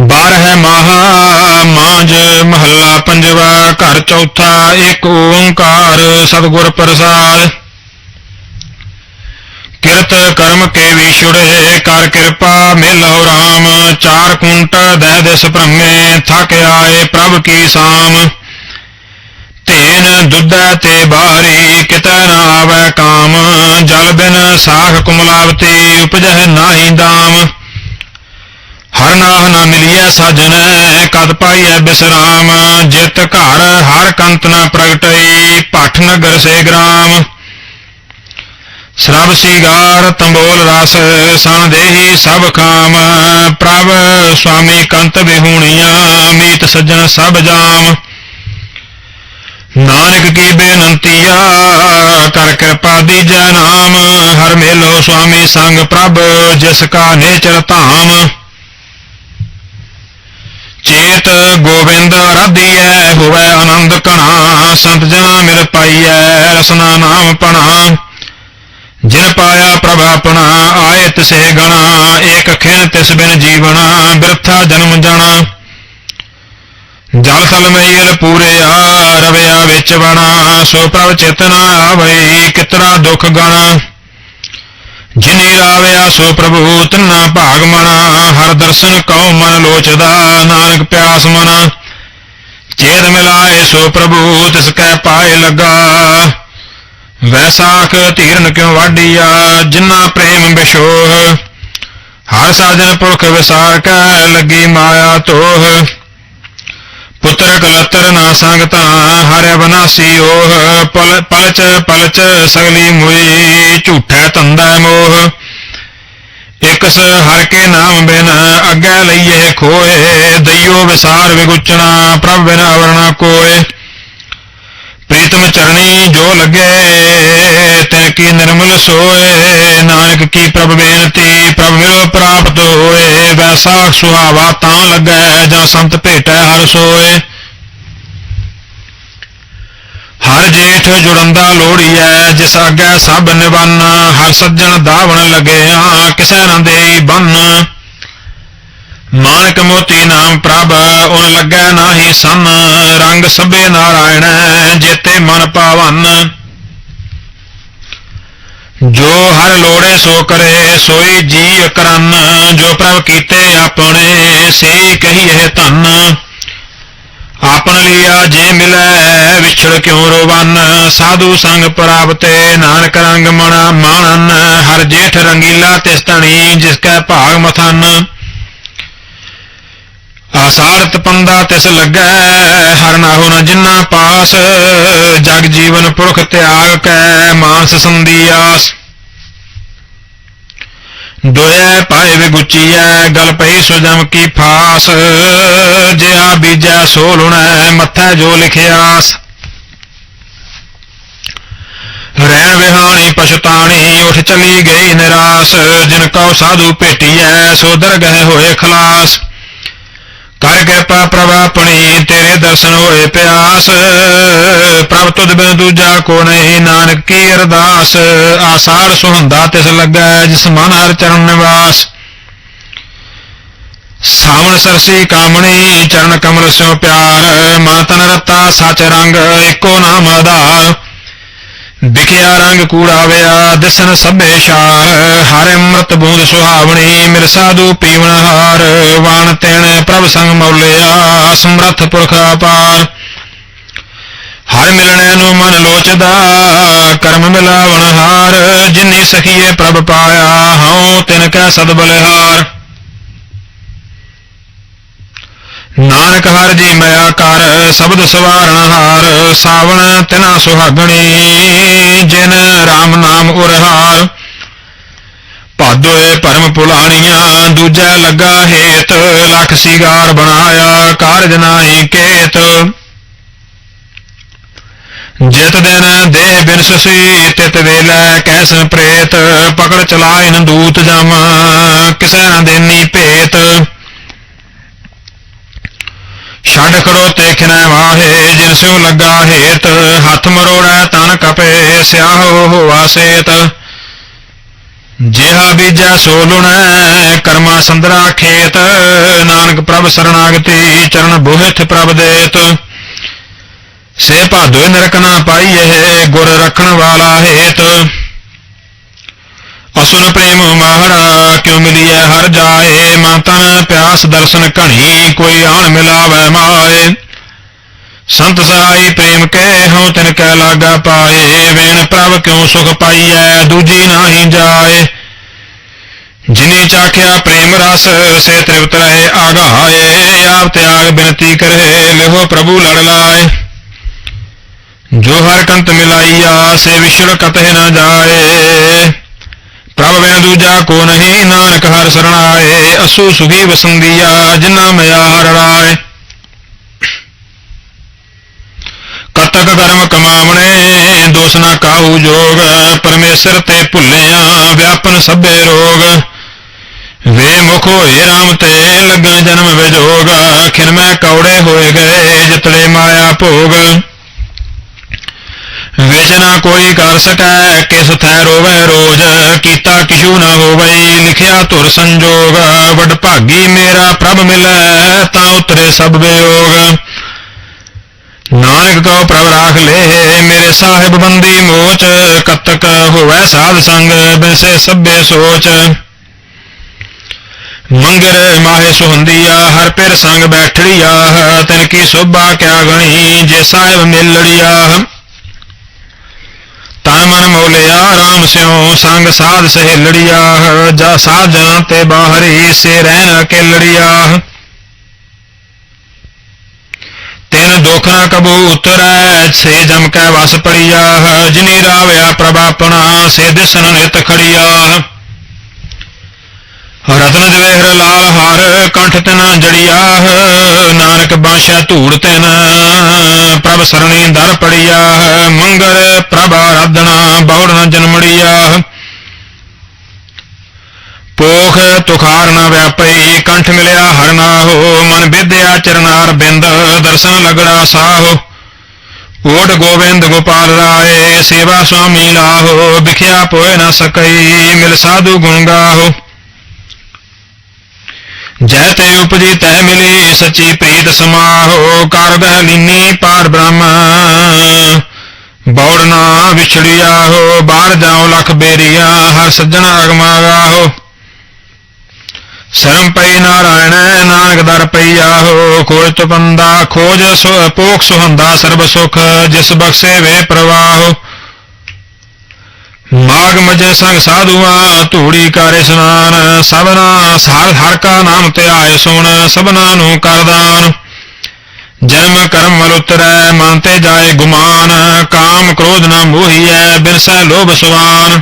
ਬਾਰ ਹੈ ਮਹਾ ਮਾਂਜ ਮਹੱਲਾ ਪੰਜਵਾ ਘਰ ਚੌਥਾ ਏਕ ਓੰਕਾਰ ਸਤਿਗੁਰ ਪ੍ਰਸਾਦ। ਕਿਰਤ ਕਰਮ ਕੇ ਵਿਛੁੜੇ, ਕਰ ਕਿਰਪਾ ਮਿਲੋ ਰਾਮ। ਚਾਰ ਕੁੰਟ ਦਹਿ ਦਿਸ ਭ੍ਰਮੇ, ਥਕ ਆਏ ਪ੍ਰਭ ਕੀ ਸਾਮ। ਤੇਨ ਦੁੱਧੈ ਤੇ ਬਾਰੀ, ਕਿਤੈ ਨ ਆਵੈ ਕਾਮ। ਜਲ ਬਿਨ ਸਾਖ ਕੁਮਲਾਵਤੀ, ਉਪਜਹਿ ਨਾਹੀ ਦਾਮ। ਹਰ ਨਾਹ ਨਾ ਮਿਲਿਐ ਸਾਜਣੈ, ਕਦ ਪਾਈਐ ਬਿਸਰਾਮ। ਜਿਤ ਘਰ ਹਰ ਕੰਤ ਨਾ ਪ੍ਰਗਟਈ, ਭੱਠ ਨਗਰ ਸੇ ਗ੍ਰਾਮ। ਸਰਬ ਸਿਗਾਰ ਤੰਬੋਲ ਰਸ ਸਣ ਦੇਹੀ ਸਭ ਖਾਮ ਪ੍ਰਭ ਸੁਆਮੀ ਕੰਤ ਬਿਹੂਣੀਆਂ ਮੀਤ ਸੱਜਣ ਸਭ ਜਾਮ। ਨਾਨਕ ਕੀ ਬੇਨੰਤੀਆ ਕਰ ਕਿਰਪਾ ਦੀਜੈ ਨਾਮ। ਹਰ ਮੇਲੋ ਸੁਆਮੀ ਸੰਗ ਪ੍ਰਭ, ਜਿਸ ਕਾ ਨੇਚਰ ਧਾਮ। ਚੇਤ ਗੋਬਿੰਦ ਰਾਧੀਐ, ਹੋਵੇ ਆਨੰਦ ਕਣਾ ਸੰਤ ਜਨਾ ਮਿਲ ਪਾਈਐ, ਰਸਨਾ ਨਾਮ ਪਣਾ। ਜਿਨ ਪਾਇਆ ਪ੍ਰਭ ਆਪਣਾ, ਆਏ ਤਿਸੇ ਗਣਾ, ਏਕ ਖਿਨ ਤਿਸ ਬਿਨ ਜੀਵਣਾ, ਬਿਰਥਾ ਜਨਮ ਜਾਣਾ। ਜਲ ਥਲ ਮਈਲ ਪੂਰਿਆ ਰਵਿਆ ਵਿੱਚ ਬਣਾ ਸੋ ਪ੍ਰਭ ਚੇਤਨਾ ਆਵਈ ਕਿਤਰਾ ਦੁਖ ਗਣਾ। ਜਿਨੀ ਰਾਵਿਆ, ਸੋ ਪ੍ਰਭੂ ਤਨਾ ਭਾਗ ਮਣਾ, ਹਰ ਦਰਸ਼ਨ ਕਉ ਮਨ ਲੋਚਦਾ, ਨਾਨਕ ਪਿਆਸ ਮਨਾ। ਚੇਤ ਮਿਲਾਏ, ਸੋ ਪ੍ਰਭੂ ਤਿਸ ਕੈ ਪਾਏ ਲਗਾ। ਵੈਸਾਖ ਧੀਰਨ ਕਿਉ ਵਾਢੀਆ? ਜਿਨਾ ਪ੍ਰੇਮ ਬਿਸ਼ੋਹ, ਹਰ ਸਾਜਨ ਪੁਰਖ ਵਿਸਾਰ ਕੈ ਲੱਗੀ ਮਾਇਆ ਤੋਹ। ਪੁੱਤਰ ਕਲਤਰ ਨਾ ਸੰਗਤਾ ਹਰਿ ਬਨਾਸੀ ਓਹ। ਪਲ, ਪਲਚ ਪਲਚ ਸਗਲੀ ਮੁਈ, ਝੂਠੈ ਤੰਦਾ ਮੋਹ। ਇਕਸ ਹਰ ਕੇ ਨਾਮ ਬਿਨ ਅੱਗੇ ਲਈਏ ਖੋਏ, ਦਈਓ ਵਿਸਾਰ ਵਿਗੁਚਣਾ, ਪ੍ਰਭ ਬਿਨ ਅਵਰਣਾ ਕੋਏ। ਪ੍ਰੀਤਮ ਚਰਣੀ ਜੋ ਲੱਗੇ ਤੈ ਕੀ ਨਿਰਮਲ ਸੋਏ, ਨਾਨਕ ਕੀ ਪ੍ਰਭ ਬੇਨਤੀ, ਪ੍ਰਭ ਮਿਲੋ ਪ੍ਰਾਪਤ ਹੋਏ ਵੈਸਾਖ ਸੁਹਾਵਾ ਤਾਂ ਲੱਗੈ, ਜਾਂ ਸੰਤ ਭੇਟੈ ਹਰ ਸੋਏ। ਹਰ ਜੇਠ ਜੁੜੰਦਾ ਲੋੜੀਐ, ਜਿਸ ਆਗੈ ਸਭ ਨਿਵੰਨ, ਹਰ ਸੱਜਣ ਦਾਵਣ ਲੱਗਿਆ, ਕਿਸੈ ਨ ਦੇਈ ਬੰਨ। ਨਾਨਕ ਮੋਤੀ ਨਾਮ ਪ੍ਰਭ, ਉਨ ਲੱਗੈ ਨਾਹੀ ਸੰਨ, ਰੰਗ ਸਭੇ ਨਾਰਾਇਣ, ਜੇਤੇ ਮਨ ਪਾਵਨ। ਜੋ ਹਰ ਲੋੜੇ ਸੋ ਕਰੇ, ਸੋਈ ਜੀ ਅਕਰਨ ਜੋ ਪ੍ਰਭ ਕੀਤੇ ਆਪਣੇ, ਸੇ ਕਹੀਏ ਧੰਨ। ਆਪਨ ਲਿਆ ਜੇ ਮਿਲੈ, ਵਿਛੜ ਕਿਉ ਰੋਵਨ? ਸਾਧੂ ਸੰਗ ਪ੍ਰਾਪਤੇ, ਨਾਨਕ ਰੰਗ ਮਣਾ ਮਾਣਨ। ਹਰ ਜੇਠ ਰੰਗੀਲਾ ਤਿਸ ਧਣੀ, ਜਿਸ ਕੈ ਭਾਗ ਮਥਨ। ਆਸਾਰਤ ਪੰਦਾ ਤਿਸ ਲੱਗੈ, ਹਰ ਨਾਹੋ ਨ ਜਿਨਾ ਪਾਸ। ਜਗ ਜੀਵਨ ਪੁਰਖ ਤਿਆਗ ਕੈ, ਮਾਨਸ ਸੰਦੀ ਸੰਦੀਆਸ ਦੋਇ ਪਾਏ ਵਿਗੁਚੀਐ, ਗਲ ਪਈ ਸੋ ਜਮ ਕੀ ਫਾਸ। ਜਿਆ ਬੀਜੈ ਸੋ ਲੁਣੈ ਮੱਥੈ ਜੋ ਲਿਖਿਆਸ ਰਹਿਣ ਵਿਹਾਣੀ ਪਛਤਾਣੀ, ਉਠ ਚਲੀ ਗਈ ਨਿਰਾਸ। ਜਿਨ ਕਉ ਸਾਧੂ ਭੇਟੀਐ, ਸੋ ਦਰਗਹਿ ਹੋਏ ਖਲਾਸ। ਕਰ ਕਿਰਪਾ ਪ੍ਰਭਾ ਆਪਣੀ, ਤੇਰੇ ਦਰਸ਼ਨ ਹੋਏ ਪਿਆਸ। ਪ੍ਰਭ ਤੁਧ ਬਿਨ ਦੂਜਾ ਕੋ ਨਹੀਂ, ਨਾਨਕ ਕੀ ਅਰਦਾਸ। ਆਸਾਰ ਸੁਹੰਦਾ ਤਿਸ ਲੱਗੈ, ਜਿਸ ਮਨ ਹਰ ਚਰਨ ਨਿਵਾਸ। ਸਾਵਣ ਸਰਸੀ ਕਾਮਣੀ, ਚਰਨ ਕਮਲ ਸਿਉ ਪਿਆਰ। ਮਨ ਤਨ ਰਤਾ ਸਚ ਰੰਗ, ਏਕੋ ਨਾਮ ਆਧਾਰ। ਵਿਖਿਆ ਰੰਗ ਕੂੜਾਵਿਆ ਦਿਸਨ ਸਭੇ ਸ਼ਾਰ। ਹਰਿ ਅੰਮ੍ਰਿਤ ਬੂੰਦ ਸੁਹਾਵਣੀ ਮਿਲ ਸਾਧੂ ਪੀਵਨ ਹਾਰ। ਵਾਣ ਤੈਣ ਪ੍ਰਭ ਸੰਗ ਮੌਲਿਆ, ਸਮਰੱਥ ਪੁਰਖ ਅਪਾਰ। ਹਰ ਮਿਲਣੈ ਨੂੰ ਮਨ ਲੋਚਦਾ, ਕਰਮ ਮਿਲਾਵਣ ਹਾਰ। ਜਿਨੀ ਸਖੀਏ ਪ੍ਰਭ ਪਾਇਆ, ਹਉ ਤਿਨ ਕੈ ਸਦ ਬਲਿਹਾਰ। ਨਾਨਕ ਹਰ ਜੀ ਮਿਆ ਕਰ, ਸ਼ਬਦ ਸਵਾਰਣ ਹਾਰ, ਸਾਵਣ ਤਿਨਾ ਸੁਹਾਗਣੀ, ਜਿਨ RAM ਨਾਮ ਉਰਹਾਰ। ਭਾਦੋਏ ਪਰਮ ਪੁਲਾਣੀਆਂ, ਦੂਜਾ ਲੱਗਾ ਹੇਤ, ਲਖ ਸਿਗਾਰ ਬਣਾਇਆ, ਕਾਰਜ ਨਾਹੀ ਕੇਤ। ਜਿਤ ਦਿਨ ਦੇਹ ਬਿਨ ਸਸੀ, ਤਿਤ ਵੇਲੇ ਕੈਸਨ ਪ੍ਰੇਤ, ਪਕੜ ਚਲਾਇਨ ਦੂਤ ਜਮ ਕਿਸੈ ਨ ਦੇਨੀ ਭੇਤ। ਛੱਡ ਖੜੋ ਤੇ ਖਿਨੈ ਵਾਹੇ, ਜਿਨ ਸਿਉ ਲੱਗਾ ਹੇਤ, ਹੱਥ ਮਰੋੜੈ ਤਨ ਕਪੇ, ਸਿਆਹੋ ਹੋਆ ਸੇਤ। ਜਿਹਾ ਬੀਜੈ ਸੋ ਲੁਣੈ, ਕਰਮਾ ਸੰਦਰਾ ਖੇਤ, ਨਾਨਕ ਪ੍ਰਭ ਸਰਣਾਗਤੀ ਚਰਨ ਬੋਹਿਥ ਪ੍ਰਭ ਦੇਤ। ਸੇ ਭਾਦੋਇ ਨਰਕ ਨਾ ਪਾਈਏ, ਗੁਰ ਰਖਣ ਵਾਲਾ ਹੇਤ। ਅਸੁਨ ਪ੍ਰੇਮ ਮਾਹੜਾ ਕਿਉ ਮਿਲੀਐ ਹਰ ਜਾਏ ਮਨ ਤਨ ਦਰਸ਼ਨ ਘਣੀ ਕੋਈ ਆਣ ਮਿਲਾਵੈ ਮਾਏ। ਸੰਤ ਸਹਾਈ ਪ੍ਰੇਮ ਕਹਿ ਹਉ ਤਿਨ ਕੈ ਲਾਗਾ ਪਾਏ। ਵੇਣ ਪ੍ਰਭ ਕਿਉ ਸੁਖ ਪਾਈਐ, ਦੂਜੀ ਨਾਹੀ ਜਾਏ। ਜਿਨੀ ਚਾਖਿਆ ਪ੍ਰੇਮ ਰਸ, ਸੇ ਤ੍ਰਿਪਤ ਰਹੇ ਆਗਾਏ। ਆਪ ਤਿਆਗ ਬਿਨਤੀ ਕਰੇ ਲਿਹੋ ਪ੍ਰਭੂ ਲੜ ਲਾਏ। ਜੋ ਹਰ ਕੰਤ ਮਿਲਾਈਆ, ਸੇ ਵਿਛੜ ਕਤਹਿ ਨਾ ਜਾਏ। ਪ੍ਰਭ ਬਿਨ ਦੂਜਾ ਕੋ ਨਹੀਂ, ਨਾਨਕ ਹਰ ਸਰਣਾਏ ਅਸੂ ਸੁਖੀ ਵਸੰਦੀਆ ਜਿਨਾ ਮਿਆ ਹਰ ਰਾਏ। ਕਤਕ ਕਰਮ ਕਮਾਵਣੇ, ਦੋਸ ਨਾ ਕਾਹੂ ਜੋਗ, ਪਰਮੇਸ਼ਰ ਤੇ ਭੁੱਲਿਆ ਵਿਆਪਨ ਸਭੇ ਰੋਗ। ਵੇ ਮੁਖ ਹੋਏ RAM ਤੇ ਲੱਗਣ ਜਨਮ ਵਿਜੋਗ ਖਿਨ ਮੈਂ ਕੌੜੇ ਹੋਏ ਗਏ ਜਿਤਲੇ ਮਾਇਆ ਭੋਗ। ਵਿਚ ਨਾ ਕੋਈ ਕਰ ਸਕੈ, ਕਿਸ ਥੈ ਰੋਵੈ ਰੋਜ, ਕੀਤਾ ਕਿਛੂ ਨਾ ਹੋਵਈ, ਲਿਖਿਆ ਧੁਰ ਸੰਜੋਗ, ਵਡ ਭਾਗੀ ਮੇਰਾ ਪ੍ਰਭ ਮਿਲੈ, ਤਾਂ ਉਤਰੇ ਸਭ ਵਿਯੋਗ। ਨਾਨਕ ਕੋ ਪ੍ਰਭ ਰਾਖ ਲੇ, ਮੇਰੇ ਸਾਹਿਬ ਬੰਦੀ ਮੋਚ, ਕਤਕ ਹੋਵੈ ਸਾਧ ਸੰਗ, ਬਿਨਸੇ ਸਭੇ ਸੋਚ। ਮੰਗਰ ਮਾਹੇ ਸੁਹੰਦੀਆ, ਹਰ ਪਿਰ ਸੰਗ ਬੈਠੜੀਆ, ਤਿਨ ਕੀ ਸੋਭਾ ਕਿਆ ਗਣੀ ਜੇ ਸਾਹਿਬ ਮਿਲੜੀਆ ਤਨ ਮਨ ਮੋਲਿਆ RAM ਸਿਉ ਸੰਗ ਸਾਧ ਸਹੇਲੜੀਆ ਜਾ ਸਾਧ ਤੇ ਬਾਹਰੀ ਸੇ ਰਹਿਣ ਅਕੇਲੜੀਆ ਤਿਨ ਦੁਖ ਨਾ ਕਬੂ ਉਤਰੈ ਸੇ ਜਮ ਕੈ ਵਸ ਪੜੀਆ, ਜਿਨੀ ਰਾਵਿਆ ਪ੍ਰਭ ਆਪਣਾ ਸੇ ਦਿਸਨ ਨਿਤ ਖੜੀਆ। ਰਤਨ ਜਵੇਹਰ ਲਾਲ ਹਾਰ, ਕੰਠ ਤਨ ਜੜੀਆ ਨਾਨਕ ਬਾਸ਼ਾ ਧੂੜ ਤੈਨ, ਪ੍ਰਭ ਸਰਣੀ ਦਰ ਪੜੀਆ ਮੰਗਲ ਪ੍ਰਭ ਆਰਾਧਨਾ, ਬੌੜ ਨ ਜਨਮੜੀਆ ਪੋਖ ਤੁਖਾਰ ਨ ਵਿਆਪਈ, ਕੰਠ ਮਿਲਿਆ ਹਰ ਨਾਹੋ, ਮਨ ਵਿਦਿਆ ਚਰਨਾਰ ਬਿੰਦ, ਦਰਸ਼ਨ ਲਗੜਾ ਸਾਹੋ। ਓਟ ਗੋਬਿੰਦ ਗੋਪਾਲ ਰਾਏ, ਸੇਵਾ ਸੁਆਮੀ ਲਾਹੋ, ਵਿਖਿਆ ਪੋਏ ਨ ਸਕਈ, ਮਿਲ ਸਾਧੂ ਗੁਣ ਗਾਹੋ। ਜੈ ਤੇ ਉਪਜੀ ਤੈ ਮਿਲੀ, ਸਚੀ ਪ੍ਰੀਤ ਸਮਾਹੋ ਕਰ ਲੀਨੀ ਪਾਰ ਬ੍ਰਹਮ। ਬੌੜ ਨਾ ਵਿਛੜਿਆ ਹੋ ਬਾਹਰ ਜਾਉ ਲਖ ਬੇਰੀਆ, ਹਰ ਸੱਜਣ ਅਗਮਾ ਗਾਹੋ ਸਰਮ ਪਈ ਨਾਰਾਇਣ, ਨਾਨਕ ਦਰ ਪਈਆ ਹੋ ਖੋਜ ਤਪੰਦਾ ਖੋਜ ਸੋ ਪੋਖ ਸੁਹੰਦਾ ਸਰਬ ਸੁਖ, ਜਿਸ ਬਖਸ਼ੇ ਵੇ ਪ੍ਰਵਾਹੋ। ਮਾਗ ਮਜੇ ਸੰਗ ਸਾਧੂਆ, ਧੂੜੀ ਕਰ ਇਸ਼ਨਾਨ ਸਭਨਾ ਸਾਰ ਹਰ ਕਾ ਨਾਮ ਧਿਆਏ ਸੁਣ, ਸਭਨਾ ਨੂੰ ਕਰਦਾਨ ਜਨਮ ਕਰਮ ਮਲ ਉਤਰੈ, ਮਨ ਤੇ ਜਾਏ ਗੁਮਾਨ, ਕਾਮ ਕ੍ਰੋਧ ਨਾ ਮੋਹੀਐ ਬਿਨਸੈ ਲੋਭ ਸੁਵਾਨ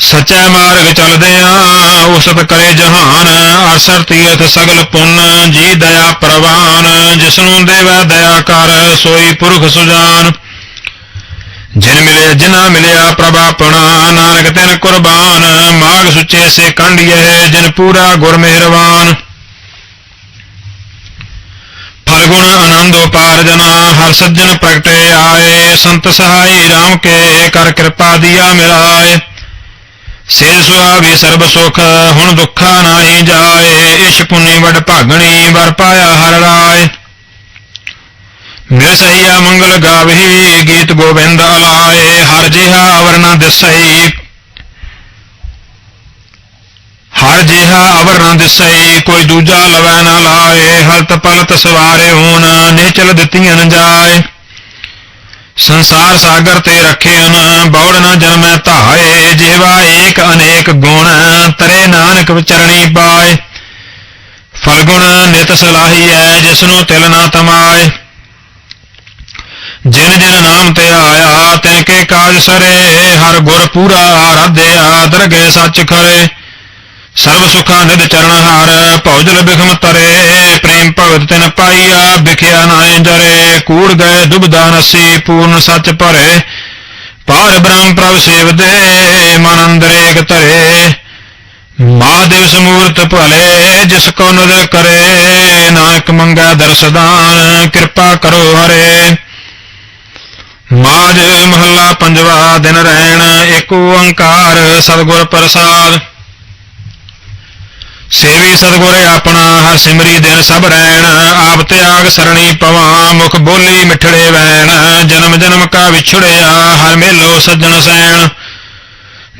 ਸਚੈ ਮਾਰਗ ਚਲਦਿਆਂ ਉਸਤ ਕਰੇ ਜਹਾਨ, ਅਰਸਰ ਤੀਰਥ ਸਗਲ ਪੁੰਨ, ਜੀ ਦਇਆ ਪ੍ਰਵਾਨ। ਜਿਸਨੂੰ ਦੇਵੈ ਦਇਆ ਕਰ, ਸੋਈ ਪੁਰਖ ਸੁਜਾਨ। ਜਿਨ ਮਿਲੇ ਜਿਨਾ ਮਿਲਿਆ ਪ੍ਰਭ ਆਪਣਾ, ਨਾਨਕ ਤਿਨ ਕੁਰਬਾਨ, ਮਾਗ ਸੁਚੇ ਸੇ ਕੰਢੀਏ ਜਿਨ ਪੂਰਾ ਗੁਰ ਮਿਹਰਬਾਨ। ਫਲਗੁਣ ਆਨੰਦੋ ਪਾਰ ਜਨਾ, ਹਰ ਸੱਜਣ ਪ੍ਰਗਟੇ ਆਏ, ਸੰਤ ਸਹਾਈ RAM ਕੇ ਕਰ ਕਿਰਪਾ ਦੀਆ ਮਿਲਾਏ। ਸੇ ਸੁਆਵੀ ਸਰਬ ਸੁਖ, ਹੁਣ ਦੁੱਖਾ ਨਾਹੀ ਜਾਏ ਇਸ਼ ਪੁੰਨੀ ਵਡ ਭਾਗਣੀ, ਵਰ ਪਾਇਆ ਹਰ ਰਾਏ। ਮਿਲ ਸਹੀਆ ਮੰਗਲ ਗਾਵਹੀ, ਗੀਤ ਗੋਬਿੰਦ ਅਲਾਏ ਹਰ ਜਿਹਾ ਅਵਰਨਾ ਦਿਸਈ ਹਰ ਜਿਹਾ ਅਵਰ ਨ ਦਿਸਈ ਕੋਈ ਦੂਜਾ ਲਵੈ ਨਾ ਲਾਏ, ਹਲਤ ਪਲਤ ਸਵਾਰੇ ਹੋਣ, ਨਿਚਲ ਦਿੱਤੀਆਂ ਨ ਜਾਏ। ਸੰਸਾਰ ਸਾਗਰ ਤੇ ਰੱਖਿਆਨ ਬੌੜ ਨਾ ਜਨਮੈ ਧਾਏ ਜਿਵਾ ਏਕ ਅਨੇਕ ਗੁਣ, ਤਰੇ ਨਾਨਕ ਵਿਚਰਣੀ ਪਾਏ। ਫਲਗੁਣ ਨਿਤ ਸਲਾਹੀਐ, ਜਿਸਨੂੰ ਤਿਲ ਨਾ ਤਮਾਏ। ਜਿਨ ਜਿਨ ਨਾਮ ਤੇ ਆਇਆ ਤਿਨ ਕੇ ਕਾਜ ਸਰੇ, ਹਰ ਗੁਰ ਪੂਰਾ ਆਰਾਧਿਆ ਦਰਗਹਿ ਸੱਚ ਖਰੇ। ਸਰਬ ਸੁਖਾਂ ਨਿਦ ਚਰਨ ਹਾਰ ਭੌਜਲ ਬਿਖਮ ਤਰੇ। ਪ੍ਰੇਮ ਭਗਤ ਤਿਨ ਪਾਈਆ, ਵਿਖਿਆ ਨਾਏ ਜਰੇ। ਕੂੜ ਗਏ ਦੁਬਦਾ ਨਸੀ, ਪੂਰਨ ਸੱਚ ਭਰੇ। ਪਾਰ ਬ੍ਰਹਮ ਪ੍ਰਭ ਸੇਵਦੇ, ਮਨ ਅੰਦਰ ਏਕ ਧਰੇ। ਮਹਾਦੇਵ ਸਮੂਰਤ ਭਲੇ, ਜਿਸ ਕੋ ਨਦਰ ਕਰੇ। ਨਾਨਕ ਮੰਗਾ ਦਰਸਦਾਨ ਕਿਰਪਾ ਕਰੋ ਹਰੇ। ਮਾਜ ਮਹੱਲਾ ਪੰਜਵਾ ਦਿਨ ਰਹਿਣ ਏਕ ਓੰਕਾਰ ਸਤਿਗੁਰ ਪ੍ਰਸਾਦ। ਸੇਵੀ ਸਤਿਗੁਰ ਆਪਣਾ, ਹਰ ਸਿਮਰੀ ਦਿਨ ਸਭ ਰਹਿਣ ਆਪ ਤਿਆਗ ਸਰਣੀ ਪਵਾਂ, ਮੁਖ ਬੋਲੀ ਮਿਠੜੇ ਵੈਣ, ਜਨਮ ਜਨਮ ਕਾ ਵਿਛੜਿਆ, ਹਰ ਮੇਲੋ ਸੱਜਣ ਸੈਣ।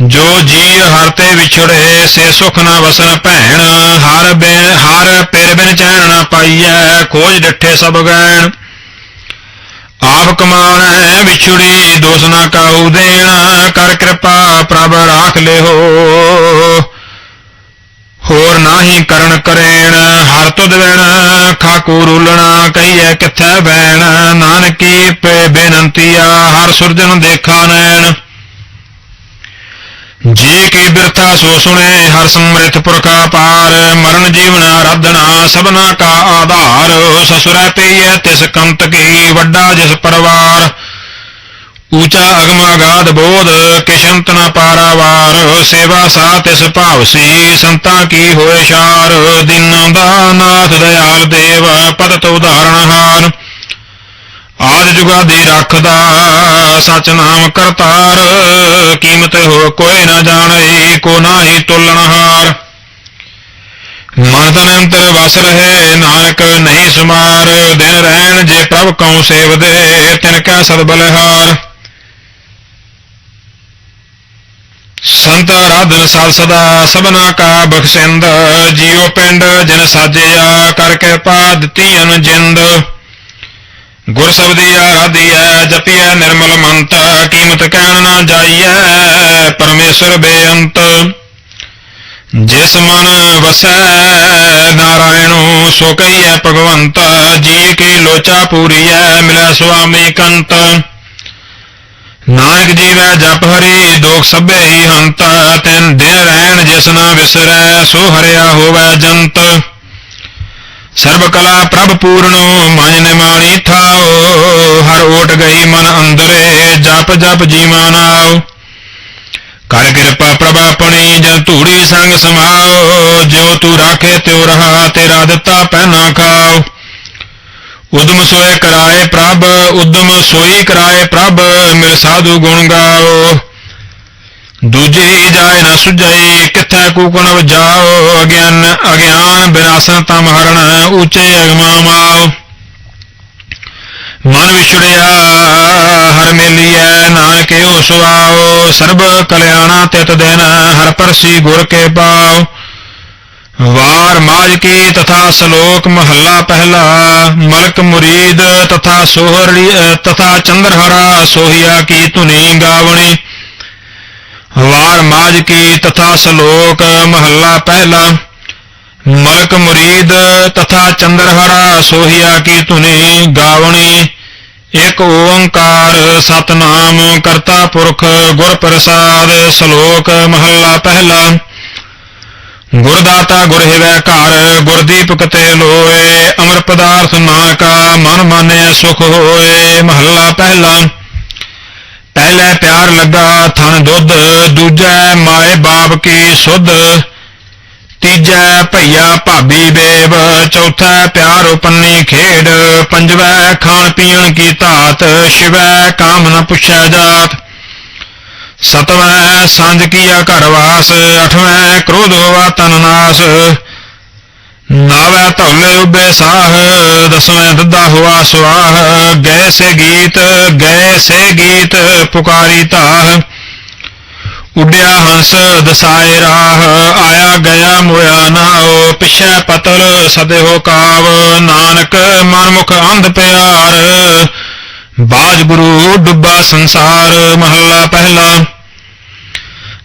ਜੋ ਜੀ ਹਰ ਤੇ ਵਿਛੜੇ, ਸੇ ਸੁਖ ਨਾ ਵਸਨ ਭੈਣ, ਹਰ ਬਿਨ ਹਰ ਪਿਰ ਬਿਨ ਚੈਨ ਨਾ ਪਾਈਐ, ਖੋਜ ਡਿਠੇ ਸਭ ਗੈਣ। ਆਪ ਕਮਾਣੈ ਵਿਛੁੜੀ ਦੋਸ ਨਾ ਕਾਉ ਦੇਣਾ, ਕਰ ਕਿਰਪਾ ਪ੍ਰਭ ਰਾਖ ਲਿਓ। ਹੋਰ ਨਾਹੀ ਕਰਨ ਕਰੇਣ, ਹਰ ਤੁਧ ਵੈਣਾ, ਖਾਕੂ ਰੂਲਣਾ, ਕਹੀਐ ਕਿੱਥੈ ਬੈਣ। ਨਾਨਕੀ ਪੇ ਬੇਨੰਤੀਆ, ਹਰ ਸੁਰਜਨ ਦੇਖਾ ਨੈਣ। ਜੀ ਕੀ ਬਿਰਥਾ ਸੋ ਸੁਣੇ, ਹਰ ਸਮ੍ਰਿਤ ਪੁਰਖਾ ਪਾਰ ਮਰਨ ਜੀਵਨ ਆਰਾਧਨਾ ਸਭਨਾ ਕਾ ਆਧਾਰ। ਸਸੁਰੈ ਪਈਐ ਤਿਸ ਕੰਤ ਕੀ, ਵੱਡਾ ਜਿਸ ਪਰਵਾਰ। ਊਚਾ ਅਗਮ ਅਗਾਧ ਬੋਧ, ਕਿਸ਼ੰਤ ਨ ਪਾਰਾਵਾਰ। ਸੇਵਾ ਸਾ ਤਿਸ ਭਾਵਸੀ, ਸੰਤਾਂ ਕੀ ਹੋਏ ਸ਼ਾਰ। ਦਿਨਾਂ ਦਾ ਨਾਥ, ਦਇਆਲ ਦੇਵ ਪਦਤ ਉਦਾਹਰਣ ਹਾਰ। ਆਦ ਜੁਗਾਦੀ ਰੱਖਦਾ ਸਚ ਨਾਮ ਕਰਤਾਰ। ਕੀਮਤ ਹੋ ਕੋਈ ਨਾ ਜਾਣਈ ਕੋ ਨਾਹੀ ਤੁਲਨਹਾਰ ਮਨ ਤਨ ਅੰਤਰ ਵਸ ਰਹੇ, ਨਾਨਕ ਨਹੀਂ ਸੁਮਾਰ। ਦਿਨ ਰਹਿਣ ਜੇ ਪ੍ਰਭ ਕਉ ਸੇਵਦੇ, ਤਿਨ ਕਾ ਸਦ ਬਲਿਹਾਰ। ਸੰਤ ਆਰਾਧਨ ਸਾਧ ਸਦਾ, ਸਭਨਾ ਕਾ ਬਖਸ਼ਿੰਦ। ਜੀਉ ਪਿੰਡ ਜਨ ਸਾਜਿਆ, ਕਰ ਕਿਰਪਾ ਦਿੱਤੀ ਅਨ ਜਿੰਦ। ਗੁਰ ਸਬਦੀ ਆਰਾਧੀਐ ਜਪੀਐ ਨਿਰਮਲ ਮੰਤ, ਕੀਮਤ ਕਹਿਣ ਨਾ ਜਾਈਐ, ਪਰਮੇਸ਼ਰ ਬੇਅੰਤ। ਜਿਸ ਮਨ ਵਸੈ ਨਾਰਾਇਣੋ, ਸੋ ਕਹੀਐ ਭਗਵੰਤ, ਜੀ ਕੀ ਲੋਚਾ ਪੂਰੀਐ, ਮਿਲੈ ਸੁਆਮੀ ਕੰਤ। ਨਾਨਕ ਜੀਵੈ ਜਪ ਹਰੀ, ਦੋਖ ਸਭੇ ਹੀ ਹੰਤ ਤੈਨ ਦਿਨ ਰਹਿਣ ਜਿਸ ਨਾ ਵਿਸਰੈ, ਸੋ ਹਰਿਆ ਹੋਵੈ ਜੰਤ। ਸਰਬ ਕਲਾ ਪ੍ਰਭ ਪੂਰਨੋ ਮਨ ਨਿਮਾਣੀ ਥਾਓ ਹਰ ਓਟ ਗਈ ਮਨ ਅੰਦਰੇ, ਜਪ ਜਪ ਜੀਵਾ ਨਾਉ। ਕਰ ਕਿਰਪਾ ਪ੍ਰਭ ਆਪਣੀ, ਜਨ ਧੂੜੀ ਸੰਗ ਸਮਾਓ ਜਿਉ ਤੂੰ ਰਾਖੇ, ਤਿਉ ਰਹਾ, ਤੇਰਾ ਦਿੱਤਾ ਪਹਿਨਾ ਖਾਓ ਉਦਮ ਸੋਏ ਕਰਾਏ ਪ੍ਰਭ, ਉਦਮ ਸੋਈ ਕਰਾਏ ਪ੍ਰਭ, ਮੇਰੇ ਸਾਧੂ ਗੁਣ ਗਾਓ। ਦੂਜੀ ਜਾਏ ਨਾ ਸੁਝਈ ਕਿੱਥੈ ਕੂਕਣ ਵਜਾਓ ਅਗਿਆਨ ਅਗਿਆਨ ਬਿਨਾਸਨ ਤਮ ਹਰਣ ਉੱਚੇ ਅਗਮਾ ਮਾਓ। ਮਨ ਵਿਛੜਿਆ, ਹਰ ਮੇਲੀਐ ਨਾਨਕਿਓ ਸੁਆਓ ਸਰਬ ਕਲਿਆਣਾ ਤਿਤ ਦਿਨ ਹਰ ਪਰਸੀ ਗੁਰ ਕੇ ਪਾਓ। ਵਾਰ ਮਾਜ ਕੀ ਤਥਾ ਸ਼ਲੋਕ ਮਹੱਲਾ ਪਹਿਲਾ, ਮਲਕ ਮੁਰੀਦ ਤਥਾ ਸੋਹਰੀ ਤਥਾ ਚੰਦਰਹਰਾ ਸੋਹੀਆ ਕੀ ਧੁਨੀ ਗਾਵਣੀ। ਵਾਰ ਮਾਜ ਕੀ ਤਥਾ ਸ਼ਲੋਕ ਮਹੱਲਾ ਪਹਿਲਾ। ਮਲਕ ਮੁਰੀਦ ਤਥਾ ਚੰਦਰਹਰਾ ਸੋਹੀਆ ਕੀ ਧੁਨੀ ਗਾਵਣੀ। ਇਕ ਓੰਕਾਰ ਸਤਨਾਮ ਕਰਤਾ ਪੁਰਖ ਗੁਰ ਪ੍ਰਸਾਦ ਸ਼ਲੋਕ ਮਹੱਲਾ ਪਹਿਲਾ। ਗੁਰਦਾਤਾ ਗੁਰ ਹਿਵੈ ਘਰ ਗੁਰਦੀਪਕ ਤੇ ਲੋਏ, ਅਮਰ ਪਦਾਰਥ ਨਾ ਕਾ ਮਨ ਮਾਨਿਆ ਸੁਖ ਹੋਏ, ਮਹੱਲਾ ਪਹਿਲਾ। ਪਹਿਲੇ ਪਿਆਰ ਲੱਗਾ ਥਨ ਦੁੱਧ, ਦੂਜੈ ਮਾਏ ਬਾਪ ਕੀ ਸੁਧ, ਤੀਜੈ ਭਈਆ ਭਾਬੀ ਬੇਬ ਚੌਥਾ ਪਿਆਰ ਉਪੰਨੀ ਖੇਡ, ਪੰਜਵੈ ਖਾਣ ਪੀਣ ਕੀ ਧਾਤ, ਛਿਵੈ ਕਾਮ ਨ ਪੁੱਛੈ ਜਾਤ, ਸਤਵੈ ਸੰਜ ਕੀਆ ਘਰ ਵਾਸ, ਅਠਵੈ ਕ੍ਰੋਧ ਹੋਵਾ ਤਨ ਨਾਸ ਨਾਵੈ ਧੌਲੇ ਉਬੇ ਸਾਹ, ਦਸਵੇਂ ਦੱਦਾ ਹੋਆ ਸਵਾਹ ਗਏ ਸੇ ਗੀਤ, ਗਏ ਸੇ ਗੀਤ, ਪੁਕਾਰੀ ਧਾਹ। ਉੱਡਿਆ ਹੰਸ, ਦਸਾਏ ਰਾਹ। ਆਇਆ ਗਿਆ ਮੋਇਆ ਨਾਉ, ਪਿਛੈ ਪਤਲ ਸਦਿਓ ਕਾਵ। ਨਾਨਕ ਮਨਮੁਖ ਅੰਧ ਪਿਆਰ। ਬਾਜ ਗੁਰੂ ਡੁੱਬਾ ਸੰਸਾਰ, ਮਹੱਲਾ ਪਹਿਲਾ।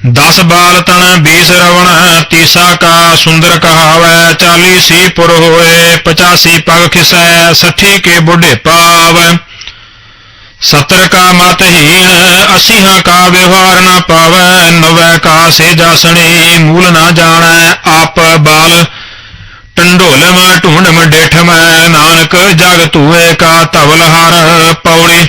ਦਸ ਬਾਲ ਤਣ, ਬੀਸ ਰਵਣ, ਤੀਸਾ ਕਾ ਸੁੰਦਰ ਕਹਾਵੈ, ਚਾਲੀ ਸੀ ਪੁਰ ਹੋਏ, ਪਚਾਸੀ ਪਗ ਖਿਸੈ, ਸੱਠੀ ਕੇ ਬੁਢੇ ਪਾਵ। ਸੱਤਰ ਕਾ ਮਤ ਹੀਣ, ਅਸੀਹਾਂ ਕਾ ਵਿਵਹਾਰ ਨਾ ਪਾਵੈ, ਨਵੈ ਕਾ ਸੇ ਜਾਸਣੀ ਮੂਲ ਨਾ ਜਾਣੈ, ਆਪ ਬਾਲ। ਟੰਡੋਲਮ, ਢੂੰਡਮ ਡੇਠਮ, ਨਾਨਕ ਜਗ ਧੂਏ ਕਾ ਤਵਲ ਹਰ ਪੌੜੀ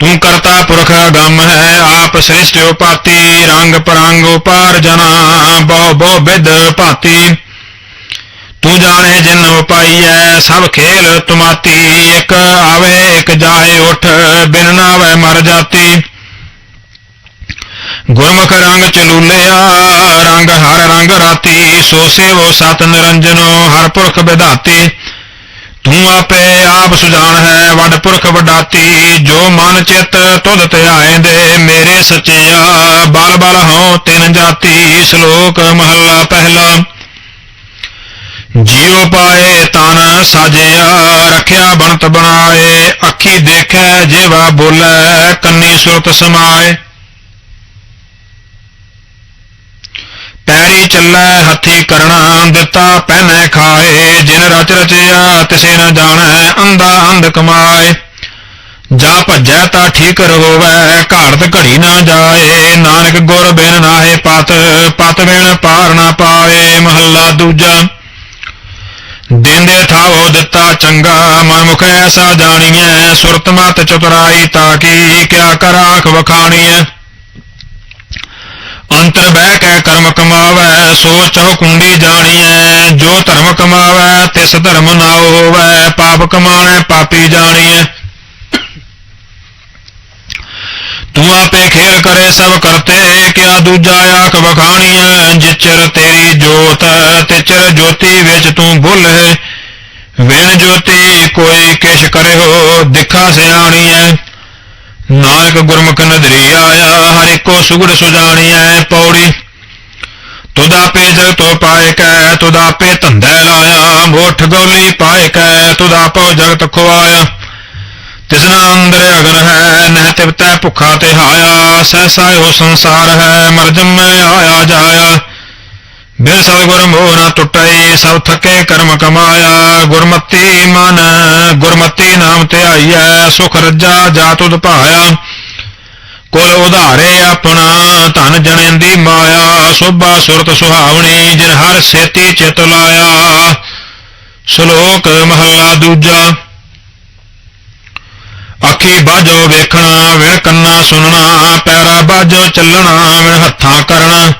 ਤੂੰ ਕਰਤਾ ਪੁਰਖ ਅਗੰਮ ਹੈ, ਆਪ ਸ੍ਰਿਸ਼ਟ ਉਪਾਤੀ, ਰੰਗ ਪਰੰਗ ਉਪਾਰ ਜਨਾ, ਬਹੁ ਬਹੁ ਵਿਦ ਭਾਤੀ। ਤੂੰ ਜਾਣੇ ਜਿਨ ਉਪਾਈਐ, ਸਭ ਖੇਲ ਤੁਮਾਤੀ। ਇੱਕ ਆਵੇ, ਇੱਕ ਜਾਏ, ਉਠ, ਬਿਨ ਨਾਵੇ ਮਰ ਜਾਤੀ। ਗੁਰਮੁਖ ਰੰਗ ਚਲੂਲਿਆ, ਰੰਗ ਹਰ ਰੰਗ ਰਾਤੀ। ਸੋ ਸੇਵੋ ਸਤ ਨਿਰੰਜਨੋ, ਹਰ ਪੁਰਖ ਵਿਧਾਤੀ। ਤੂੰ ਆਪੇ ਆਪ ਸੁਜਾਨ ਹੈ, ਵੱਡ ਪੁਰਖ ਵਡਾਤੀ, ਜੋ ਮਨ ਚਿਤ ਤੁਧ ਧਿਆਏਂਦੇ ਮੇਰੇ ਸੱਚਿਆ, ਬਲ ਬਲ ਹਉ ਤਿਨ ਜਾਤੀ, ਸ਼ਲੋਕ ਮਹੱਲਾ ਪਹਿਲਾ। ਜਿਉ ਪਾਏ ਤਨ ਸਾਜਿਆ, ਰੱਖਿਆ ਬਣਤ ਬਣਾਏ, ਅੱਖੀ ਦੇਖੈ, ਜੀਵਾ ਬੋਲੇ, ਕੰਨੀ ਸੁਰਤ ਸਮਾਏ। ਪੈਰੀ ਚੱਲੈ ਹੱਥੀ ਕਰਣਾ ਦਿੱਤਾ ਪਹਿਨੈ ਖਾਏ। ਜਿਨ ਰਚ ਰਚਿਆ, ਤਿਸੇ ਨ ਜਾਣੈ, ਅੰਧਾ ਅੰਧ ਕਮਾਏ। ਜਾ ਭੱਜੈ ਤਾਂ ਠੀਕ ਰਹੋਵੈ ਘਾੜਤ ਘੜੀ ਨਾ ਜਾਏ। ਨਾਨਕ ਗੁਰ ਬਿਨ ਨਾਹੇ ਪਤ ਪਤ ਬਿਨ ਪਾਰ ਨਾ ਪਾਏ ਮਹੱਲਾ ਦੂਜਾ ਦੇਂਦੇ ਥਾਵੋ ਦਿੱਤਾ ਚੰਗਾ ਮਨ ਮੁਖ ਐਸਾ ਜਾਣੀਐ। ਸੁਰਤ ਮਤ ਚਤੁਰਾਈ ਤਾਂ ਕੀ, ਕਿਆ ਕਰਾਖ ਵਖਾਣੀਐ। ਅੰਤਰ ਬਹਿ ਕੇ ਕਰਮ ਕਮਾਵੈ ਸੋ ਚਹੁ ਕੁੰਡੀ ਜਾਣੀਐ, ਜੋ ਧਰਮ ਕਮਾਵੈ, ਤਿਸ ਧਰਮ ਨਾ ਹੋਵੈ, ਪਾਪ ਕਮਾਣੈ, ਪਾਪੀ ਜਾਣੀਐ। ਤੂੰ ਆਪੇ ਖੇਲ ਕਰੇ ਸਭ ਕਰਤੇ, ਕਿਆ ਦੂਜਾ ਆਖ ਵਖਾਣੀਐ ਜਿਚਰ ਤੇਰੀ ਜੋਤ ਤਿਚਰ ਜੋਤੀ ਵਿੱਚ ਤੂੰ ਭੁੱਲੇ ਵਿਣ ਜੋਤੀ, ਕੋਈ ਕਿਛ ਕਰਿਓ, ਦਿਖਾ ਸਿਆਣੀਐ। ਨਾਨਕ ਗੁਰਮੁਖ ਨਦਰੀ ਆਇਆ, ਹਰ ਇੱਕੋ ਸੁਗੜ ਸੁਜਾਣੀਐ ਪੌੜੀ। ਤੁਧ ਆਪੇ ਜਗਤੋ ਪਾਏ ਕੈ, ਤੁਧ ਪੇ ਧੰਦੈ ਲਾਇਆ, ਮੋਠ ਗੋਲੀ ਪਾਏ ਕੈ, ਤੁਧ ਆਪੋ ਜਗਤ ਖੁਆਇਆ। ਤਿਸਨਾ ਅੰਦਰ ਅਗਨ ਹੈ ਨਹਿ ਤਿਵਤੈ ਭੁੱਖਾ ਤੇ ਹਾਇਆ ਸਹਿਸਾ ਹੋ ਸੰਸਾਰ ਹੈ, ਮਰਜਮ ਜੰਮੈ ਆਇਆ ਜਾਇਆ। ਬਿਨ ਗੁਰ ਮੋਹ ਨਾ ਟੁੱਟਈ, ਸਭ ਥਕੇ ਕਰਮ ਕਮਾਇਆ। ਗੁਰਮਤੀ ਮਨ, ਗੁਰਮਤੀ ਨਾਮ ਧਿਆਈਐ, ਸੁਖ ਰੱਜਾ ਜਾ ਤੁਧ ਕੁਲ ਉਧਾਰੇ ਆਪਣਾ, ਧਨ ਜਣੇਂਦੀ ਮਾਇਆ। ਸੋਭਾ ਸੁਰਤ ਸੁਹਾਵਣੀ, ਜਿਨ ਹਰ ਸੇਤੀ ਚਿਤ ਲਾਇਆ। ਸ਼ਲੋਕ ਮਹੱਲਾ ਦੂਜਾ। ਅੱਖੀ ਬਾਝੋ ਵੇਖਣਾ, ਵਿਣ ਕੰਨਾ ਸੁਣਨਾ, ਪੈਰਾ ਬਾਝੋ ਚੱਲਣਾ, ਵਿਣ ਹੱਥਾਂ ਕਰਨਾ।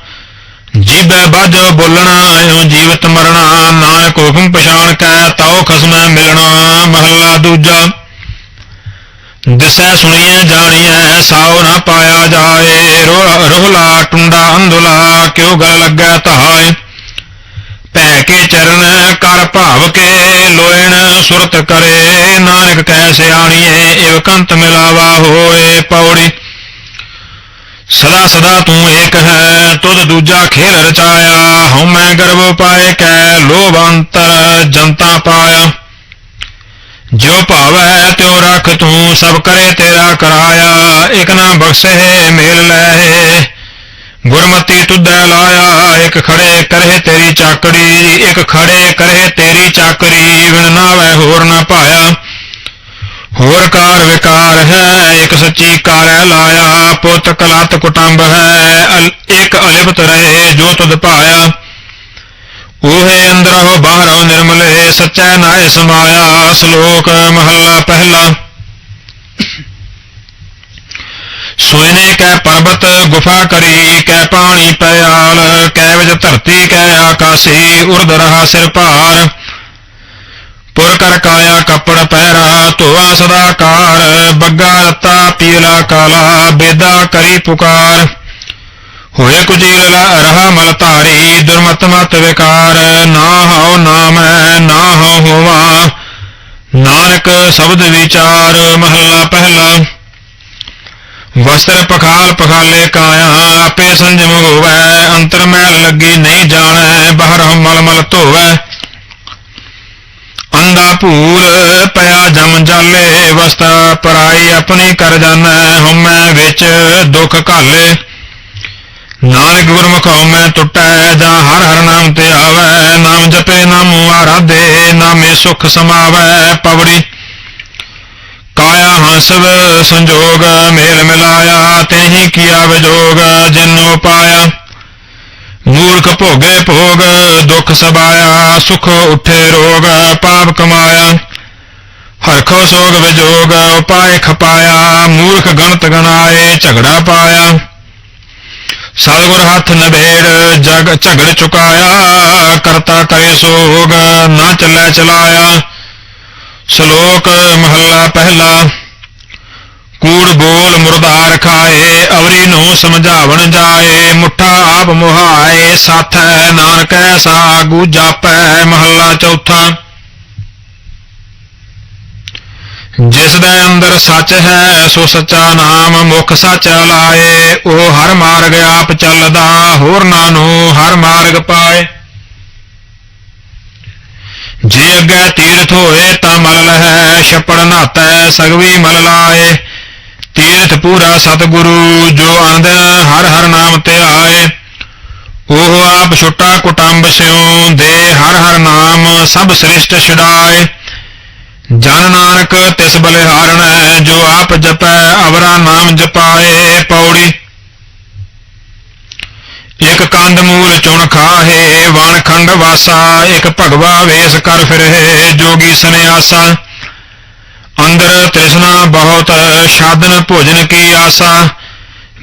ਜੀਬੈ ਬਾਝੋ ਬੋਲਣਾ ਇਉ ਜੀਵਤ ਮਰਣਾ ਨਾਨਕ ਹੁਕਮ ਪਛਾਣ ਕੈ ਤਉ ਖਸਮੈ ਮਿਲਣਾ। ਮਹੱਲਾ ਦੂਜਾ, ਦਿਸੈ, ਸੁਣੀਐ, ਜਾਣੀਐ, ਸਾਉ ਨਾ ਪਾਇਆ ਜਾਏ। ਰੋਹ- ਰੋਹਲਾ ਟੁੰਡਾ ਅੰਧੁਲਾ ਕਿਉ ਗਲ ਲੱਗੈ ਧਾਏ ਭੈ ਕੇ ਚਰਨ, ਕਰ ਭਾਵ ਕੇ ਲੋਇਣ, ਸੁਰਤ ਕਰੇ। ਨਾਨਕ ਕਹਿ ਸਿਆਣੀਏ, ਇਵ ਕੰਤ ਮਿਲਾਵਾ ਹੋਏ ਪੌੜੀ। ਸਦਾ ਸਦਾ ਤੂੰ ਏਕ ਹੈ, ਤੁਧ ਦੂਜਾ ਖੇਲ ਰਚਾਇਆ। ਹਉ ਮੈਂ ਗਰਭ ਪਾਏ ਕੈ ਲੋਭ ਅੰਤਰ ਜਨਤਾ ਪਾਇਆ। ਜੋ ਭਾਵੈ ਤਿਉ ਰਖ ਤੂੰ, ਸਭ ਕਰੇ ਤੇਰਾ ਕਰਾਇਆ। ਇਕ ਨਾ ਬਖਸ਼ੇ, ਮੇਲ ਲੈ। ਗੁਰਮਤੀ ਤੁਧੈ ਲਾਇਆ, ਇਕ ਖੜੇ ਕਰੇ ਤੇਰੀ ਚਾਕਰੀ ਇੱਕ ਖੜੇ ਕਰੇ ਤੇਰੀ ਚਾਕਰੀ ਵਿਣ ਨਾਵੈ ਹੋਰ ਨਾ ਪਾਇਆ। ਹੋਰ ਕਾਰ ਵਿਕਾਰ ਹੈ, ਇੱਕ ਸੱਚੀ ਕਾਰੈ ਲਾਇਆ ਪੁੱਤ ਕਲਤ ਕੁਟੰਬ ਹੈ। ਇੱਕ ਅਲਿਪਤ ਰਹੇ ਜੋ ਤੁਧ ਪਾਇਆ। ਉਹੇ ਅੰਦਰੋ ਬਾਹਰੋਂ ਨਿਰਮਲੇ, ਸਚੈ ਨਾਏ ਸਮਾਇਆ, ਸ਼ਲੋਕ ਮਹੱਲਾ ਪਹਿਲਾ। ਸੋਇਨੇ ਕੈ ਪਰਬਤ, ਗੁਫਾ ਕਰੀ ਕੈ ਪਾਣੀ ਪਿਆਲ ਕੈ ਵਿੱਚ ਧਰਤੀ ਕੈ ਆਕਾਸੀ, ਉਰਦ ਰਹਾ ਸਿਰ ਭਾਰ। ਕਰ ਕਾਇਆ ਕੱਪੜ ਪਹਿਰਾ, ਧੋਆ ਸਦਾ ਕਾਰ ਬੱਗਾ ਰਤਾ ਪੀਲਾ ਕਾਲਾ, ਬੇਦਾ ਕਰੀ ਪੁਕਾਰ। ਹੋਏ ਕੁਜੀਲ ਲਾ- ਰਹਾ ਮਲ ਧਾਰੀ, ਦੁਰਮਤ ਮਤ ਵਿਕਾਰ। ਨਾ ਹਉ ਨਾਮੈ ਨਾ ਹਉ ਹੋਵਾ। ਨਾਨਕ ਸ਼ਬਦ ਵਿਚਾਰ, ਮਹੱਲਾ ਪਹਿਲਾ। ਵਸਤਰ ਪਖਾਲ ਪਖਾਲੇ ਕਾਇਆ, ਆਪੇ ਸੰਜਮ ਹੋਵੈ। ਅੰਤਰ ਮੈਲ ਲੱਗੀ ਨਹੀਂ ਜਾਣੈ, ਬਾਹਰ ਮਲ ਮਲ ਧੋਵੈ। ਭੂਲ ਪਿਆ ਜਮ ਜਾਲੇ ਵਸਤਾ, ਪਰਾਈ ਆਪਣੀ ਕਰ ਜਾਣੈ ਹਉਮੈ ਵਿੱਚ ਦੁੱਖ ਘਾਲੇ। ਨਾਨਕ ਗੁਰਮੁਖ ਹਉਮੈ ਟੁੱਟੈ, ਜਾਂ ਹਰ ਹਰ ਨਾਮ ਤੇ ਆਵੈ, ਨਾਮ ਜਪੇ, ਨਾਮ ਆਰਾਧੇ, ਨਾਮੇ ਸੁਖ ਸਮਾਵੈ, ਪਵੜੀ। ਕਾਇਆ ਹੰਸਵ ਸੰਜੋਗ ਮੇਲ ਮਿਲਾਇਆ ਤੈਹੀ ਕੀਆ ਵਿਜੋਗ ਜਿਨੋ ਪਾਇਆ। ਮੂਰਖ ਭੋਗੇ, ਭੋਗ, ਦੁਖ ਸਬਾਇਆ, ਸੁਖ ਉਠੇ ਰੋਗ, ਪਾਪ ਕਮਾਇਆ। ਹਰਖੋ ਸੋਗ ਵਿਜੋਗ, ਉਪਾਏ ਖਪਾਇਆ, ਮੂਰਖ ਗਣਤ ਗਣਾਏ, ਝਗੜਾ ਪਾਇਆ। ਸਤਿਗੁਰ ਹੱਥ ਨਭੇੜ ਜਗ ਝਗੜ ਚੁਕਾਇਆ, ਕਰਤਾ ਕਰੇ ਸੋਗ ਨਾ ਚੱਲੇ ਚਲਾਇਆ। ਸ਼ਲੋਕ ਮਹੱਲਾ ਪਹਿਲਾ। ਕੂੜ ਬੋਲ ਮੁਰਦਾਰ ਖਾਏ ਅਵਰੀ ਨੂੰ ਸਮਝਾਵਣ ਜਾਏ, ਮੁੱਠਾ ਆਪ ਮੁਹਾਏ, ਸਾਥੈ ਨਾਨਕੈ ਸਾਗੂ ਜਾਪੈ, ਮਹੱਲਾ ਚੌਥਾ। ਜਿਸ ਦੇ ਅੰਦਰ ਸੱਚ ਹੈ, ਸੋ ਸੱਚਾ ਨਾਮ ਮੁਖ ਸੱਚ ਲਾਏ, ਉਹ ਹਰ ਮਾਰਗ ਆਪ ਚੱਲਦਾ, ਹੋਰਨਾਂ ਨੂੰ ਹਰ ਮਾਰਗ ਪਾਏ। ਜੇ ਅੱਗੇ ਤੀਰਥ ਹੋਏ ਤਾਂ ਮਲ ਲਹੈ, ਛੱਪੜ ਨਾਤੈ ਸਗਵੀ ਮਲ ਲਾਏ। ਤੀਰਥ ਪੂਰਾ ਸਤਿਗੁਰੂ ਜੋ ਆਂਦ ਹਰ ਹਰ ਨਾਮ ਤੇ ਆਏ, ਉਹ ਆਪ ਛੁੱਟਾ ਕੁਟੰਬ ਸਿਉ ਦੇ ਹਰ ਹਰ ਨਾਮ ਸਭ ਸ੍ਰਿਸ਼ਟ ਛਡਾਏ। ਜਨ ਨਾਨਕ ਤਿਸ ਬਲਿਹਾਰਣ ਹੈ ਜੋ ਆਪ ਜਪੈ, ਅਵਰਾ ਨਾਮ ਜਪਾਏ ਪੌੜੀ। ਇਕ ਕੰਦ ਮੂਲ ਚੁਣ ਖਾਹੇ, ਵਣ ਖੰਡ ਵਾਸਾ, ਇਕ ਭਗਵਾ ਵੇਸ ਕਰ ਫਿਰੇ, ਜੋਗੀ ਸੰਨਿਆਸਾ। ਅੰਦਰ ਤ੍ਰਿਸ਼ਨਾ ਬਹੁਤ, ਸਾਧਨ ਭੋਜਨ ਕੀ ਆਸਾ?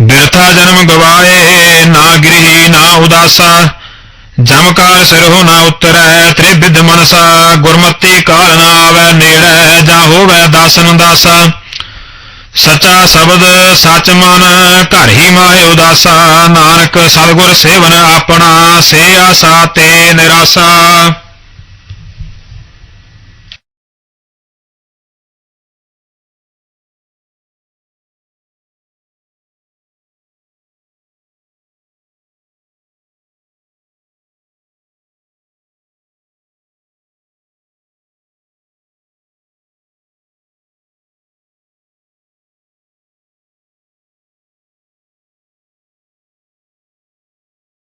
ਬਿਰਥਾ ਜਨਮ ਗਵਾਏ, ਨਾ ਗਿਰਹੀ, ਨਾ ਉਦਾਸਾ। ਜਮਕਾਰ ਸਿਰਹੁ ਨਾ ਉਤਰੈ ਤ੍ਰਿਬਿਧ ਮਨਸਾ। ਗੁਰਮਤੀ ਕਾਲ ਨਾ ਆਵੈ, ਨੇੜੈ ਜਾਂ ਹੋਵੈ ਦਾਸਨ ਦਾਸਾ ਸਚਾ ਸ਼ਬਦ ਸਚ ਮਨ, ਘਰ ਹੀ ਮਾਇ ਉਦਾਸਾ। ਨਾਨਕ ਸਤਿਗੁਰ ਸੇਵਨ ਆਪਣਾ, ਸੇ ਆਸਾ ਤੇ ਨਿਰਾਸਾ।